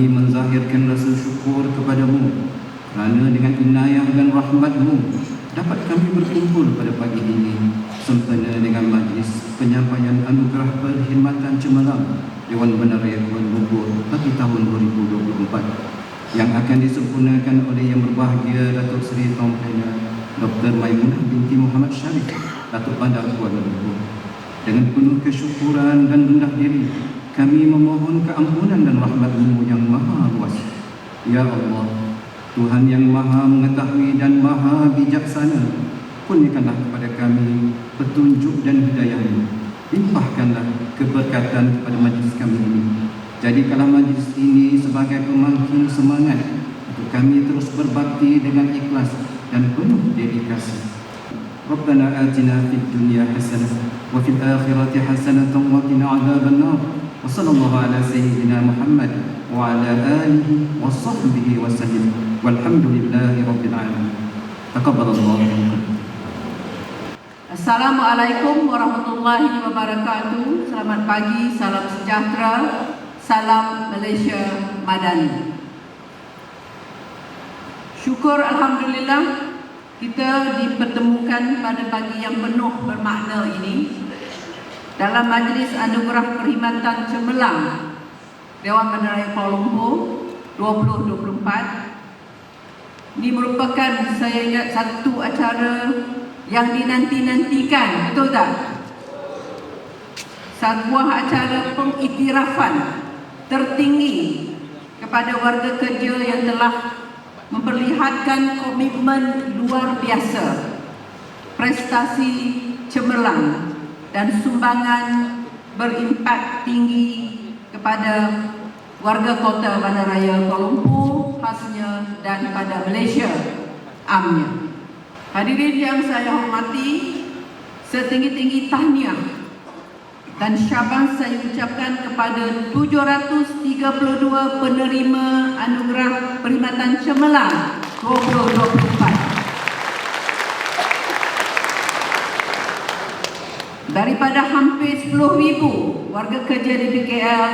Kami menzahirkan rasa syukur kepadamu Kerana dengan inayah dan rahmatmu Dapat kami berkumpul pada pagi ini Sempena dengan majlis penyampaian anugerah perkhidmatan cemerlang Dewan Bandaraya Kuala Lumpur bagi tahun 2024 yang akan disempurnakan oleh yang berbahagia Datuk Seri Tom Pena Dr. Maimunah binti Muhammad Syarif Datuk Bandar Kuala Lumpur dengan penuh kesyukuran dan rendah diri kami memohon keampunan dan rahmatmu yang maha luas. Ya Allah Tuhan yang maha mengetahui dan maha bijaksana kurniakanlah kepada kami petunjuk dan hidayahmu. Limpahkanlah keberkatan kepada majlis kami ini. Jadikanlah majlis ini sebagai pemangkin semangat untuk kami terus berbakti dengan ikhlas dan penuh dedikasi. Rabbana atina fid dunya hasanah wa fil akhirati hasanah wa qina sallallahu ala sayyidina Muhammad wa ala alihi wa sahbihi wa sallam. Walhamdulillahi rabbil alamin. Taqabbalallahu minkum. Assalamualaikum warahmatullahi wabarakatuh. Selamat pagi, salam sejahtera. Salam Malaysia Madani. Syukur Alhamdulillah kita dipertemukan pada pagi yang penuh bermakna ini dalam majlis anugerah perkhidmatan cemerlang Dewan Bandaraya Kuala Lumpur 2024 ini merupakan saya ingat satu acara yang dinanti-nantikan betul tak? Sebuah acara pengiktirafan tertinggi kepada warga kerja yang telah memperlihatkan komitmen luar biasa, prestasi cemerlang dan sumbangan berimpak tinggi kepada warga kota Bandaraya Kuala Lumpur khasnya dan pada Malaysia amnya. Hadirin yang saya hormati, setinggi-tinggi tahniah dan syabas saya ucapkan kepada 732 penerima anugerah perkhidmatan cemerlang 2024. Daripada hampir 10,000 warga kerja di PKL,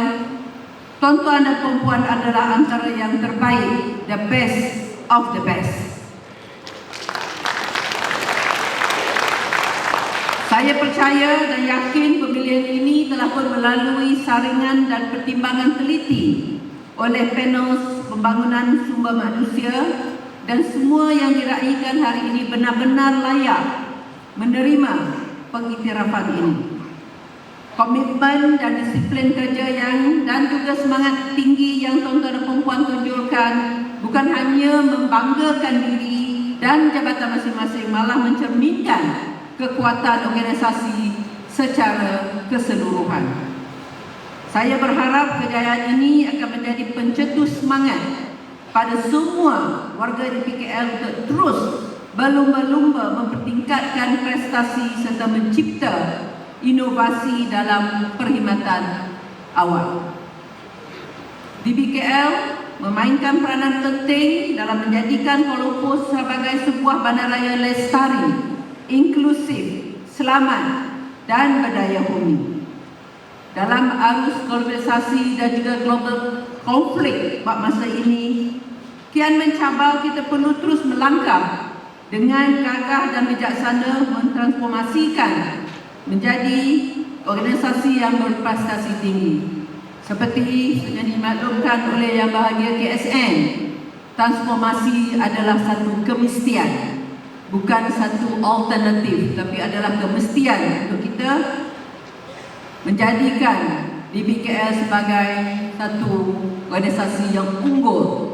tuan-tuan dan perempuan adalah antara yang terbaik, the best of the best. Saya percaya dan yakin pemilihan ini telah pun melalui saringan dan pertimbangan teliti oleh panel pembangunan sumber manusia dan semua yang diraihkan hari ini benar-benar layak menerima pengiktirafan ini. Komitmen dan disiplin kerja yang dan juga semangat tinggi yang tuan-tuan dan perempuan tunjukkan bukan hanya membanggakan diri dan jabatan masing-masing malah mencerminkan kekuatan organisasi secara keseluruhan. Saya berharap kejayaan ini akan menjadi pencetus semangat pada semua warga di PKL untuk terus berlumba-lumba mempertingkatkan prestasi serta mencipta inovasi dalam perkhidmatan awal. Di PKL memainkan peranan penting dalam menjadikan Kuala Lumpur sebagai sebuah bandaraya lestari inklusif, selamat dan berdaya bumi. Dalam arus globalisasi dan juga global konflik pada masa ini, kian mencabar kita perlu terus melangkah dengan gagah dan bijaksana mentransformasikan menjadi organisasi yang berprestasi tinggi. Seperti yang dimaklumkan oleh Yang Bahagia KSN, transformasi adalah satu kemestian bukan satu alternatif tapi adalah kemestian untuk kita menjadikan DBKL sebagai satu organisasi yang unggul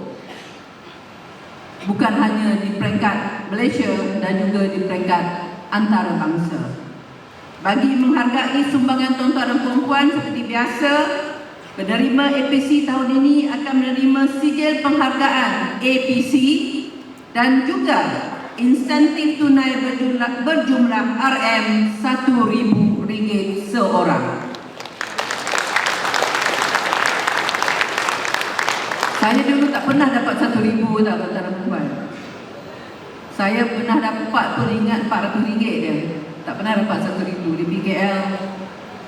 bukan hanya di peringkat Malaysia dan juga di peringkat antarabangsa. Bagi menghargai sumbangan tuan-tuan dan puan seperti biasa, penerima APC tahun ini akan menerima sijil penghargaan APC dan juga insentif tunai berjumlah, berjumlah RM RM1,000 seorang. Saya dulu tak pernah dapat RM1,000 tak tuan perempuan. Saya pernah dapat pun ingat RM400 dia. tak pernah dapat satu itu di BKL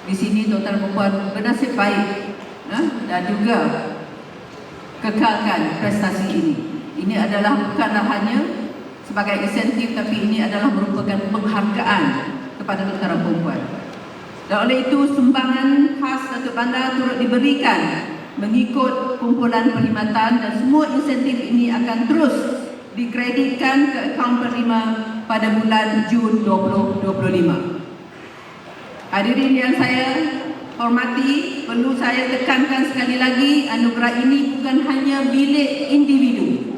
di sini dan perempuan bernasib baik ha? dan juga kekalkan prestasi ini ini adalah bukanlah hanya sebagai insentif tapi ini adalah merupakan penghargaan kepada dan perempuan dan oleh itu sumbangan khas Datuk Bandar turut diberikan mengikut kumpulan perkhidmatan dan semua insentif ini akan terus dikreditkan ke akaun penerima pada bulan Jun 2025. Hadirin yang saya hormati, perlu saya tekankan sekali lagi anugerah ini bukan hanya milik individu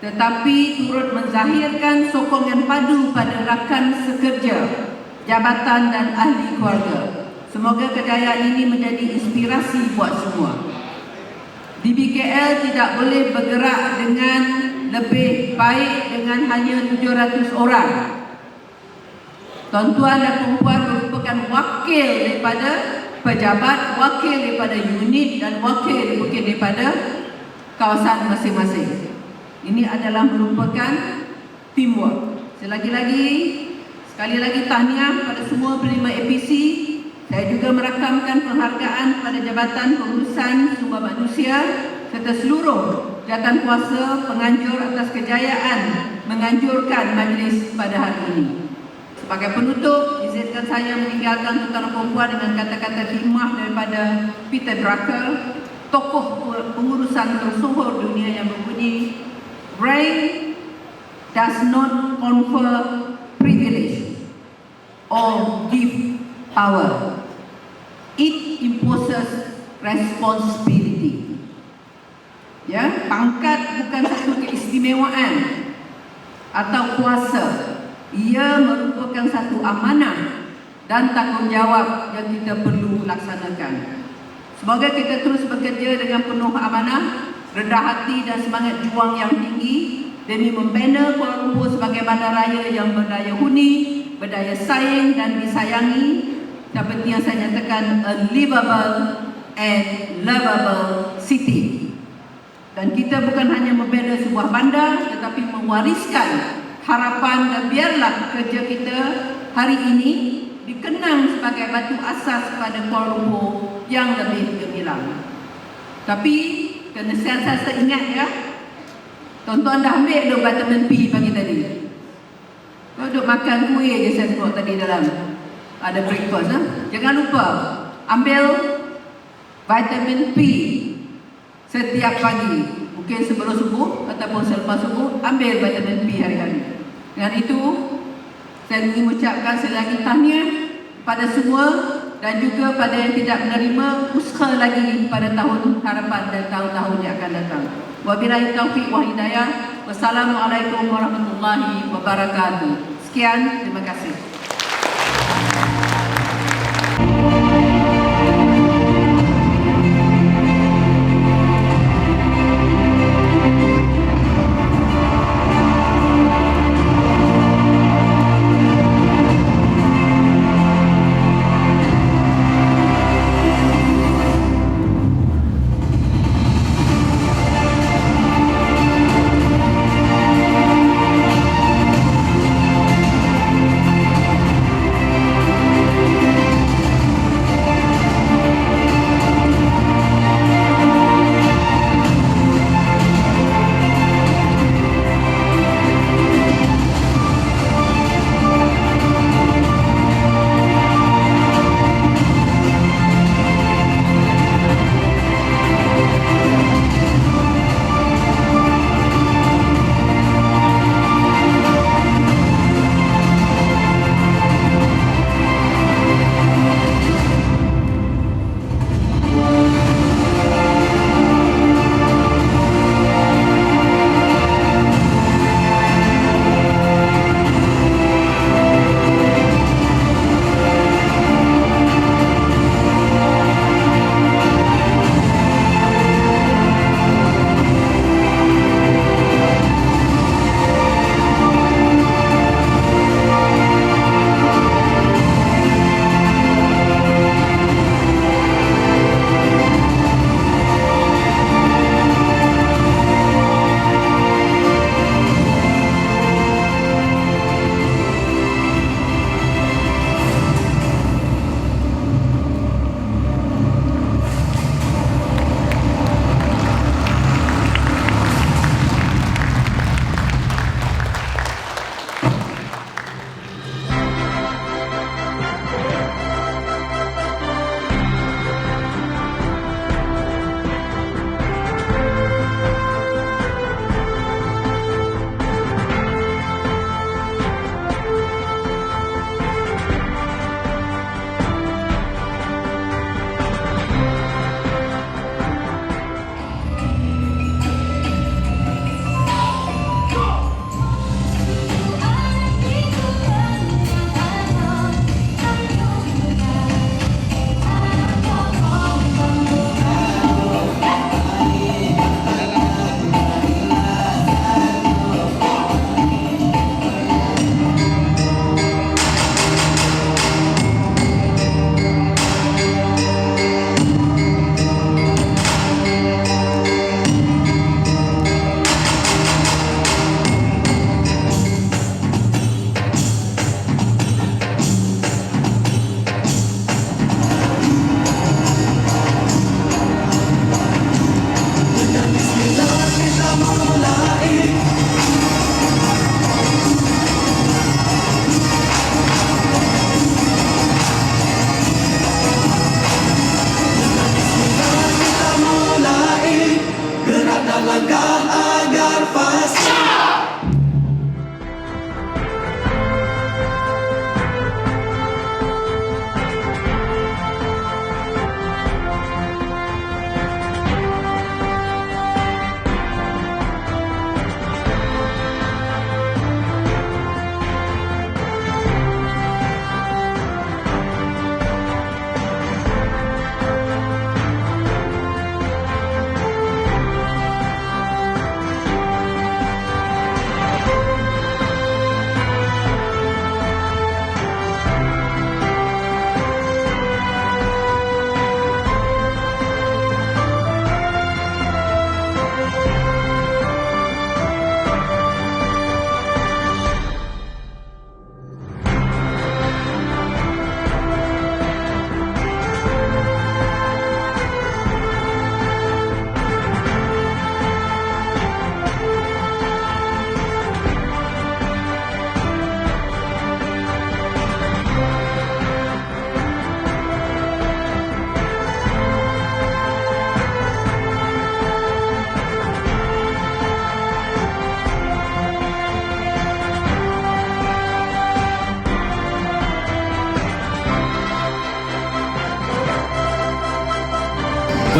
tetapi turut menzahirkan sokongan padu pada rakan sekerja, jabatan dan ahli keluarga. Semoga kejayaan ini menjadi inspirasi buat semua. DBKL tidak boleh bergerak dengan lebih baik dengan hanya 700 orang. Tuan-tuan dan perempuan merupakan wakil daripada pejabat, wakil daripada unit dan wakil mungkin daripada kawasan masing-masing. Ini adalah merupakan teamwork. Selagi-lagi, sekali lagi tahniah pada semua penerima APC. Saya juga merakamkan penghargaan pada Jabatan Pengurusan Sumber Manusia serta seluruh jawatan kuasa penganjur atas kejayaan menganjurkan majlis pada hari ini. Sebagai penutup, izinkan saya meninggalkan tuan perempuan dengan kata-kata hikmah daripada Peter Drucker, tokoh pengurusan tersohor dunia yang berbunyi, Brain does not confer privilege or give power. Imposes responsibility. Ya, pangkat bukan satu keistimewaan atau kuasa. Ia merupakan satu amanah dan tanggungjawab yang kita perlu laksanakan. Semoga kita terus bekerja dengan penuh amanah, rendah hati dan semangat juang yang tinggi demi membina Kuala Lumpur sebagai bandaraya yang berdaya huni, berdaya saing dan disayangi yang saya nyatakan a livable and lovable city. Dan kita bukan hanya membina sebuah bandar tetapi mewariskan harapan dan biarlah kerja kita hari ini dikenang sebagai batu asas pada Kuala Lumpur yang lebih gemilang. Tapi kena sentiasa ingat ya, tuan-tuan dah ambil duk vitamin P pagi tadi. Kau duk makan kuih je saya sebut tadi dalam ada breakfast. Ha? Jangan lupa ambil vitamin P setiap pagi. Mungkin sebelum subuh ataupun selepas subuh ambil vitamin P hari-hari. Dengan itu saya ingin mengucapkan sekali lagi tahniah pada semua dan juga pada yang tidak menerima usaha lagi pada tahun harapan dan tahun-tahun yang akan datang. Wabillahi taufiq wa hidayah. Wassalamualaikum warahmatullahi wabarakatuh. Sekian, terima kasih.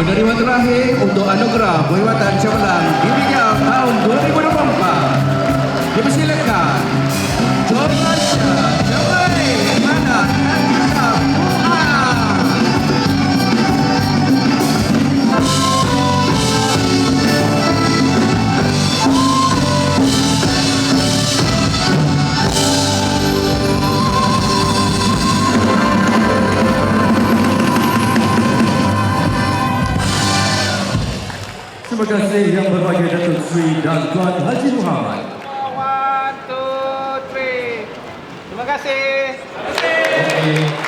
Penerima terakhir untuk anugerah perkhidmatan cemerlang DBGAM tahun 2024 Dipersilakan John kasih yang berbahagia Datuk Sri dan Tuan Haji Muhammad. One, two, three. Terima kasih. Terima kasih. Okey.